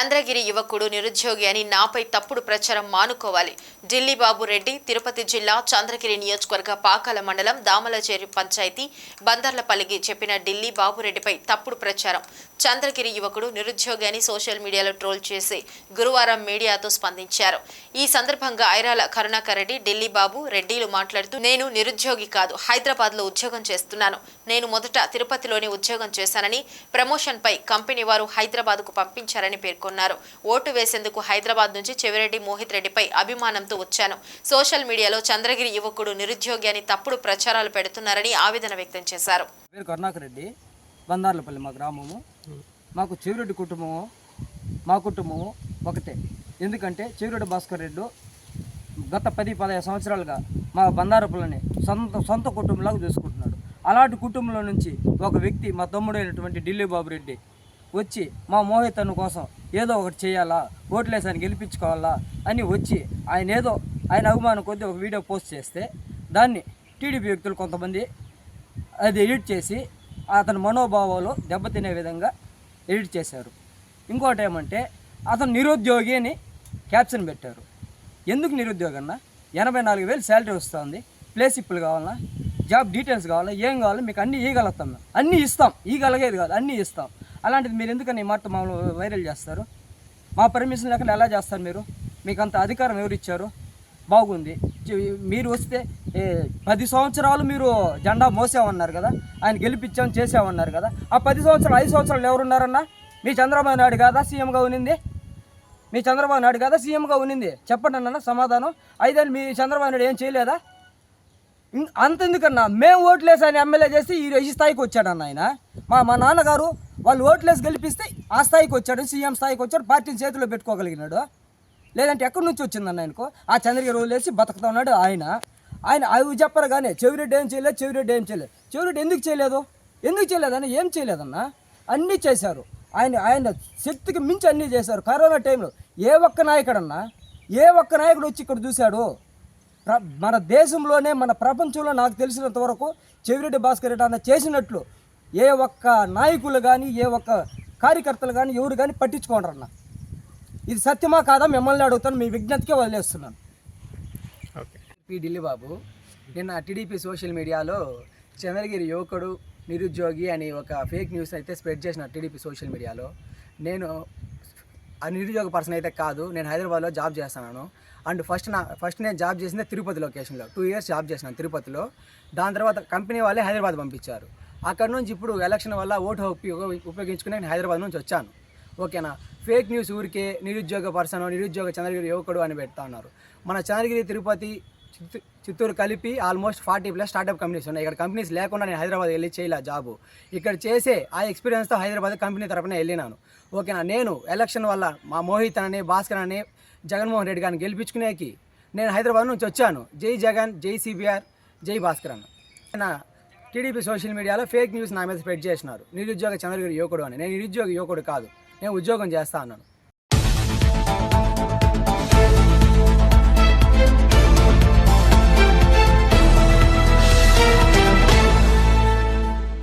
చంద్రగిరి యువకుడు నిరుద్యోగి అని నాపై తప్పుడు ప్రచారం మానుకోవాలి. ఢిల్లీ బాబు రెడ్డి తిరుపతి జిల్లా చంద్రగిరి నియోజకవర్గ పాకాల మండలం దామలచేరి పంచాయతీ బందర్లపల్లికి చెప్పిన ఢిల్లీ బాబురెడ్డిపై తప్పుడు ప్రచారం. చంద్రగిరి యువకుడు నిరుద్యోగి అని సోషల్ మీడియాలో ట్రోల్ చేసి గురువారం మీడియాతో స్పందించారు. ఈ సందర్భంగా ఐరాల కరుణాకర్ రెడ్డి ఢిల్లీ బాబు రెడ్డిలు మాట్లాడుతూ నేను నిరుద్యోగి కాదు హైదరాబాద్లో ఉద్యోగం చేస్తున్నాను. నేను మొదట తిరుపతిలోనే ఉద్యోగం చేశానని ప్రమోషన్పై కంపెనీ వారు హైదరాబాద్కు పంపించారని పేర్కొన్నారు. ఓటు వేసేందుకు హైదరాబాద్ నుంచి చెవిరెడ్డి మోహిత్ రెడ్డిపై అభిమానంతో వచ్చాను. సోషల్ మీడియాలో చంద్రగిరి యువకుడు నిరుద్యోగి అని తప్పుడు ప్రచారాలు పెడుతున్నారని ఆవేదన వ్యక్తం చేశారు. కరుణాకరెడ్డి బందార్లపల్లి మా గ్రామము. మాకు చెవిరెడ్డి కుటుంబము మా కుటుంబము ఒకటే. ఎందుకంటే చెవిరెడ్డి భాస్కర్ రెడ్డి గత పది పదహైదు సంవత్సరాలుగా మా బందారపల్లిని సొంత సొంత కుటుంబంలాగా చూసుకుంటున్నాడు. అలాంటి కుటుంబంలో నుంచి ఒక వ్యక్తి మా తమ్ముడైనటువంటి ఢిల్లీ బాబు రెడ్డి వచ్చి మా మోహిత్ కోసం ఏదో ఒకటి చేయాలా ఓట్లేసి ఆయన గెలిపించుకోవాలా అని వచ్చి ఆయన ఏదో ఆయన అభిమానం కొద్దీ ఒక వీడియో పోస్ట్ చేస్తే దాన్ని టీడీపీ వ్యక్తులు కొంతమంది అది ఎడిట్ చేసి అతని మనోభావాలు దెబ్బతినే విధంగా ఎడిట్ చేశారు. ఇంకోటి ఏమంటే అతను నిరుద్యోగి అని క్యాప్షన్ పెట్టారు. ఎందుకు నిరుద్యోగి అన్న? ఎనభై నాలుగు వేలు శాలరీ వస్తుంది ప్లేస్ ఇప్పుడు కావాలన్నా జాబ్ డీటెయిల్స్ కావాలా ఏం కావాలో మీకు అన్నీ ఇవ్వగలుగుతాం మేము. అన్నీ ఇస్తాం ఇవ్వగలిగేది కాదు అన్నీ ఇస్తాం. అలాంటిది మీరు ఎందుకని ఈ మాట మామూలు వైరల్ చేస్తారు? మా పర్మిషన్ లేకుండా ఎలా చేస్తారు మీరు? మీకు అంత అధికారం ఎవరు ఇచ్చారు? బాగుంది. మీరు వస్తే పది సంవత్సరాలు మీరు జెండా మోసామన్నారు కదా? ఆయన గెలిపించాం చేసామన్నారు కదా? ఆ పది సంవత్సరాలు ఐదు సంవత్సరాలు ఎవరున్నారన్నా? మీ చంద్రబాబు నాయుడు కాదా సీఎంగా ఉన్నింది? మీ చంద్రబాబు నాయుడు కాదా సీఎంగా ఉన్నింది? చెప్పండి అన్న సమాధానం. ఐదేళ్ళు మీ చంద్రబాబు నాయుడు ఏం చేయలేదా? అంత ఎందుకన్నా మేము ఓట్లేసాని ఎమ్మెల్యే చేసి ఈ స్థాయికి వచ్చాడన్న ఆయన. మా మా నాన్నగారు వాళ్ళు ఓట్లేసి గెలిపిస్తే ఆ స్థాయికి వచ్చాడు సీఎం స్థాయికి వచ్చాడు పార్టీని చేతిలో పెట్టుకోగలిగినాడు. లేదంటే ఎక్కడి నుంచి వచ్చిందన్న ఆయనకు? ఆ చంద్రగిరి వదిలేసి బతుకుతా ఉన్నాడు ఆయన. ఆయన అవి చెప్పరు కానీ చెవిరెడ్డి ఏం చేయలేదు చెవిరెడ్డి ఏం చేయలేదు. చెవిరెడ్డి ఎందుకు చేయలేదు? ఎందుకు చేయలేదన్న ఏం చేయలేదన్న? అన్నీ చేశారు. ఆయన ఆయన శక్తికి మించి అన్నీ చేశారు. కరోనా టైంలో ఏ ఒక్క నాయకుడన్నా ఏ ఒక్క నాయకుడు వచ్చి ఇక్కడ చూశాడు? ప్ర- మన దేశంలోనే మన ప్రపంచంలో నాకు తెలిసినంత వరకు చెవిరెడ్డి భాస్కర్ రెడ్డి అన్న చేసినట్లు ఏ ఒక్క నాయకులు కానీ ఏ ఒక్క కార్యకర్తలు కానీ ఎవరు కానీ పట్టించుకోండి అన్న. ఇది సత్యమా కాదా మిమ్మల్ని అడుగుతాను మీ విజ్ఞతకే వదిలేస్తున్నాను. పి ఢిల్లీ బాబు నిన్న టీడీపీ సోషల్ మీడియాలో చంద్రగిరి యువకుడు నిరుద్యోగి అని ఒక ఫేక్ న్యూస్ అయితే స్ప్రెడ్ చేసిన టీడీపీ సోషల్ మీడియాలో. నేను ఆ నిరుద్యోగ పర్సన్ అయితే కాదు నేను హైదరాబాద్లో జాబ్ చేస్తున్నాను. అండ్ ఫస్ట్ నా ఫస్ట్ నేను జాబ్ చేసింది తిరుపతి లొకేషన్లో. టూ ఇయర్స్ జాబ్ చేసినాను తిరుపతిలో. దాని తర్వాత కంపెనీ వాళ్ళే హైదరాబాద్ పంపించారు. అక్కడ నుంచి ఇప్పుడు ఎలక్షన్ వల్ల ఓటు ఉపయోగ- ఉపయోగించుకుని నేను హైదరాబాద్ నుంచి వచ్చాను. ఓకేనా? ఫేక్ న్యూస్ ఊరికే నిరుద్యోగ పర్సన్ నిరుద్యోగ చంద్రగిరి యువకుడు అని పెడతా ఉన్నారు. మన చంద్రగిరి తిరుపతి చిత్తూరు కలిపి almost forty plus startup companies ఉన్నాయి. ఇక్కడ కంపెనీస్ లేకుండా నేను హైదరాబాద్ వెళ్ళి చేయలే జాబు. ఇక్కడ చేసే ఆ ఎక్స్పీరియన్స్తో హైదరాబాద్ కంపెనీ తరపున వెళ్ళినాను. ఓకేనా? నేను ఎలక్షన్ వల్ల మా మోహిత్ అని భాస్కర్ అని జగన్మోహన్ రెడ్డి గారిని గెలిపించుకునేకి నేను హైదరాబాద్ నుంచి వచ్చాను. జై జగన్ జై సిబిఆర్ జై భాస్కర్ అన్న. టీడీపీ సోషల్ మీడియాలో ఫేక్ న్యూస్ నా మీద స్ప్రెడ్ చేసినారు. నిరుద్యోగ చంద్రగిరి యువకుడు అని. నేను నిరుద్యోగ యువకుడు కాదు. నేను ఉద్యోగం చేస్తా అన్నాను.